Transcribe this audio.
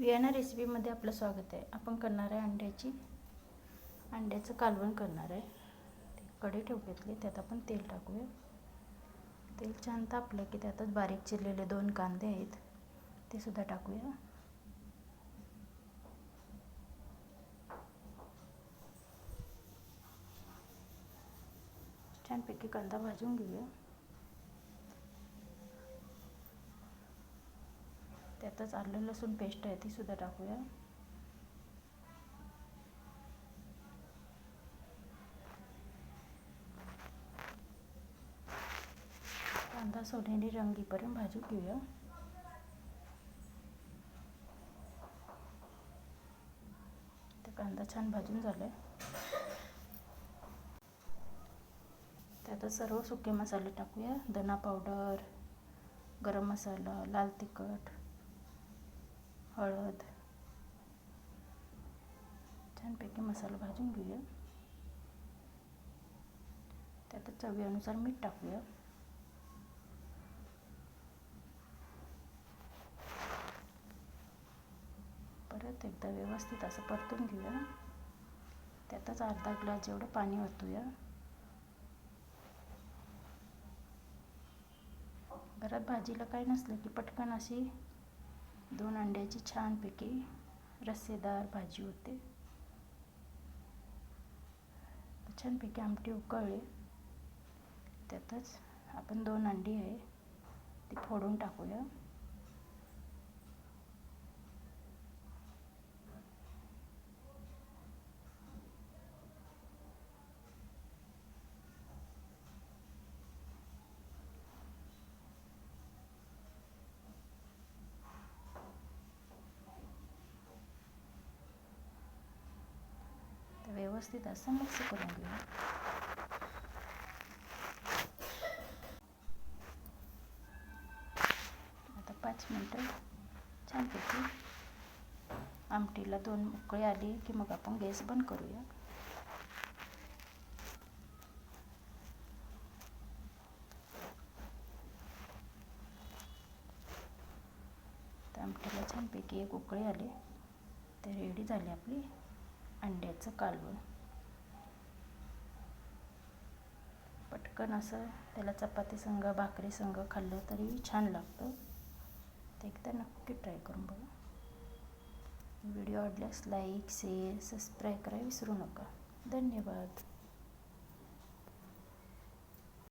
Vienna रेसिपीमध्ये आपलं स्वागत आहे. आपण करणार आहे अंड्याची अंड्याचं कालवण करणार आहे. ते कढी ठेव त्यात आपण तेल टाकूया. तेल छान तापलं की त्यातच बारीक चिरलेले दोन कांदे आहेत ते सुद्धा टाकूया. छानपैकी कांदा भाजून घेऊया. त्यातच आलं लसूण पेस्ट आहे ती सुद्धा टाकूया. कांदा सोनेरी रंगीपर्यंत भाजून घेऊया. तर कांदा छान भाजून झाला आहे त्यातच सर्व सुके मसाले टाकूया. धना पावडर गरम मसाला लाल तिखट. हळद. छानपैकी मसाला भाजून घेऊया. त्यात चवीनुसार मीठ टाकूया. परत एकदा व्यवस्थित असं परतून घेऊया. त्यातच अर्धा ग्लास जेवढं पाणी ओतूया. घरात भाजीला काय नसलं की पटकन अशी दोन अंड्याची छानपैकी रस्सेदार भाजी होते. छानपैकी आमटी उकळले. त्यातच आपण दोन अंडी आहे ती फोडून टाकूया. व्यवस्थित असं मिक्स करून घेऊ. आता पाच मिनटं छानपैकी आमटीला दोन उकळी आली की मग आपण गॅस बंद करूया. तर आमटीला छानपैकी एक उकळी आली. तर रेडी झाली आपली. अंड्याचं कालवण. पटकन असं त्याला चपाती संग भाकरी संग खाल्लं तरी छान लागतं. ते एकदा नक्की ट्राय करून बघा. व्हिडिओ आवडल्यास लाईक शेअर सबस्क्राईब करा विसरू नका. धन्यवाद.